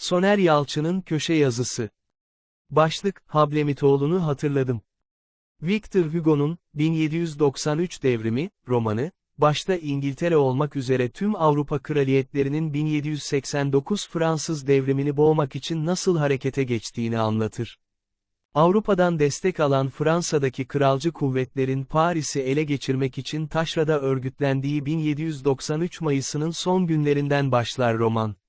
Soner Yalçın'ın köşe yazısı. Başlık, Hablemitoğlu'nu hatırladım. Victor Hugo'nun, 1793 devrimi, romanı, başta İngiltere olmak üzere tüm Avrupa kraliyetlerinin 1789 Fransız devrimini boğmak için nasıl harekete geçtiğini anlatır. Avrupa'dan destek alan Fransa'daki kralcı kuvvetlerin Paris'i ele geçirmek için taşrada örgütlendiği 1793 Mayıs'ının son günlerinden başlar roman.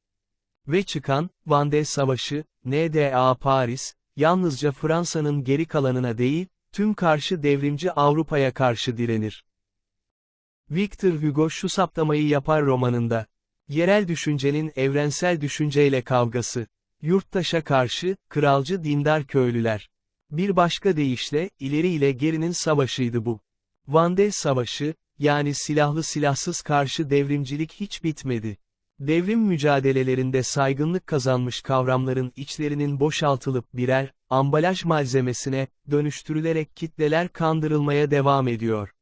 Ve çıkan, Vendée Savaşı, NDA Paris, yalnızca Fransa'nın geri kalanına değil, tüm karşı devrimci Avrupa'ya karşı direnir. Victor Hugo şu saptamayı yapar romanında. Yerel düşüncenin evrensel düşünceyle kavgası. Yurttaşa karşı, kralcı dindar köylüler. Bir başka deyişle, ileri ile gerinin savaşıydı bu. Vandel Savaşı, yani silahlı silahsız karşı devrimcilik hiç bitmedi. Devrim mücadelelerinde saygınlık kazanmış kavramların içlerinin boşaltılıp birer, ambalaj malzemesine, dönüştürülerek kitleler kandırılmaya devam ediyor.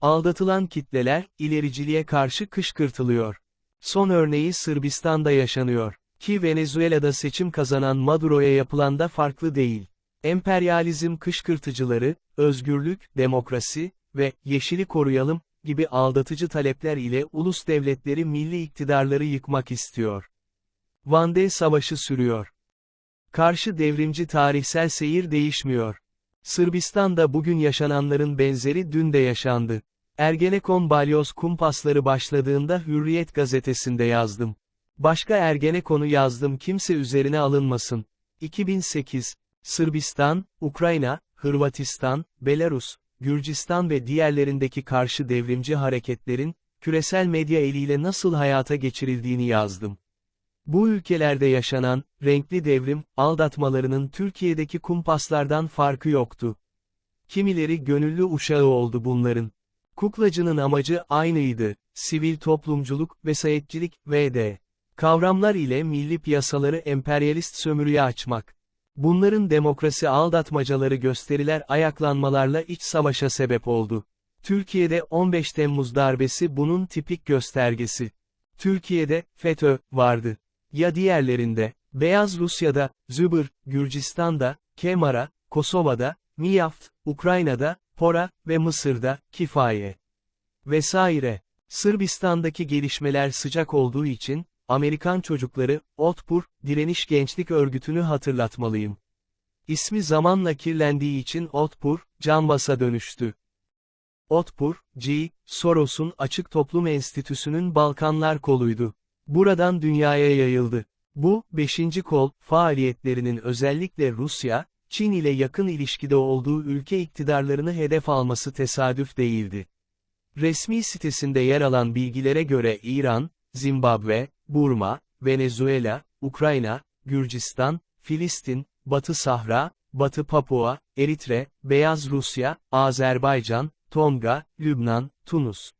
Aldatılan kitleler, ilericiliğe karşı kışkırtılıyor. Son örneği Sırbistan'da yaşanıyor. Ki Venezuela'da seçim kazanan Maduro'ya yapılan da farklı değil. Emperyalizm kışkırtıcıları, özgürlük, demokrasi ve yeşili koruyalım gibi aldatıcı talepler ile ulus devletleri milli iktidarları yıkmak istiyor. Vandel Savaşı sürüyor. Karşı devrimci tarihsel seyir değişmiyor. Sırbistan'da bugün yaşananların benzeri dün de yaşandı. Ergenekon balyoz kumpasları başladığında Hürriyet gazetesinde yazdım. Başka Ergenekon'u yazdım kimse üzerine alınmasın. 2008, Sırbistan, Ukrayna, Hırvatistan, Belarus, Gürcistan ve diğerlerindeki karşı devrimci hareketlerin, küresel medya eliyle nasıl hayata geçirildiğini yazdım. Bu ülkelerde yaşanan, renkli devrim, aldatmalarının Türkiye'deki kumpaslardan farkı yoktu. Kimileri gönüllü uşağı oldu bunların. Kuklacının amacı aynıydı, sivil toplumculuk, vesayetçilik, vd. Kavramlar ile milli piyasaları emperyalist sömürüye açmak. Bunların demokrasi aldatmacaları gösteriler ayaklanmalarla iç savaşa sebep oldu. Türkiye'de 15 Temmuz darbesi bunun tipik göstergesi. Türkiye'de, FETÖ, vardı. Ya diğerlerinde, Beyaz Rusya'da, Zübür, Gürcistan'da, Kemara, Kosova'da, Miyaft, Ukrayna'da, Pora ve Mısır'da, Kifaye. Vesaire. Sırbistan'daki gelişmeler sıcak olduğu için, Amerikan çocukları, Otpur, Direniş Gençlik Örgütü'nü hatırlatmalıyım. İsmi zamanla kirlendiği için Otpur, Canbas'a dönüştü. Otpur, G. Soros'un Açık Toplum Enstitüsü'nün Balkanlar koluydu. Buradan dünyaya yayıldı. Bu, beşinci kol, faaliyetlerinin özellikle Rusya, Çin ile yakın ilişkide olduğu ülke iktidarlarını hedef alması tesadüf değildi. Resmi sitesinde yer alan bilgilere göre İran, Zimbabwe, Burma, Venezuela, Ukrayna, Gürcistan, Filistin, Batı Sahra, Batı Papua, Eritre, Beyaz Rusya, Azerbaycan, Tonga, Lübnan, Tunus.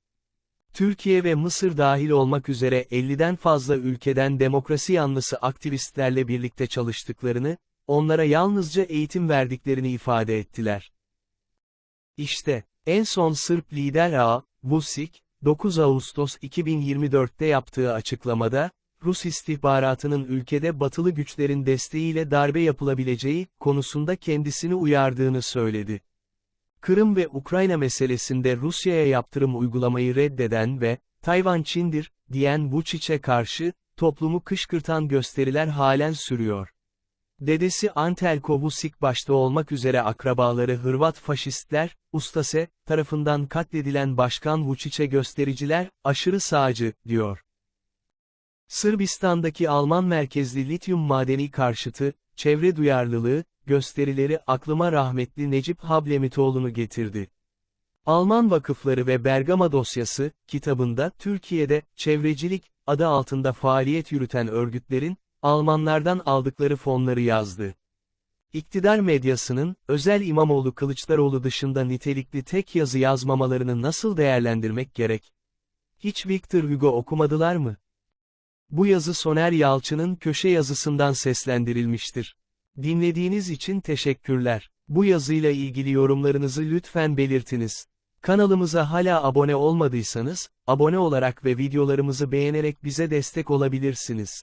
Türkiye ve Mısır dahil olmak üzere 50'den fazla ülkeden demokrasi yanlısı aktivistlerle birlikte çalıştıklarını, onlara yalnızca eğitim verdiklerini ifade ettiler. İşte, en son Sırp lider ağa, Vučić, 9 Ağustos 2024'te yaptığı açıklamada, Rus istihbaratının ülkede batılı güçlerin desteğiyle darbe yapılabileceği konusunda kendisini uyardığını söyledi. Kırım ve Ukrayna meselesinde Rusya'ya yaptırım uygulamayı reddeden ve, Tayvan Çin'dir, diyen Vučić'e karşı, toplumu kışkırtan gösteriler halen sürüyor. Dedesi Antelko Vučić başta olmak üzere akrabaları Hırvat faşistler, Ustase, tarafından katledilen Başkan Vučić'e göstericiler, aşırı sağcı, diyor. Sırbistan'daki Alman merkezli lityum madeni karşıtı, çevre duyarlılığı, gösterileri aklıma rahmetli Necip Hablemitoğlu'nu getirdi. Alman Vakıfları ve Bergama Dosyası, kitabında Türkiye'de, çevrecilik, adı altında faaliyet yürüten örgütlerin, Almanlardan aldıkları fonları yazdı. İktidar medyasının, özel İmamoğlu Kılıçdaroğlu dışında nitelikli tek yazı yazmamalarını nasıl değerlendirmek gerek? Hiç Victor Hugo okumadılar mı? Bu yazı Soner Yalçın'ın köşe yazısından seslendirilmiştir. Dinlediğiniz için teşekkürler. Bu yazıyla ilgili yorumlarınızı lütfen belirtiniz. Kanalımıza hala abone olmadıysanız, abone olarak ve videolarımızı beğenerek bize destek olabilirsiniz.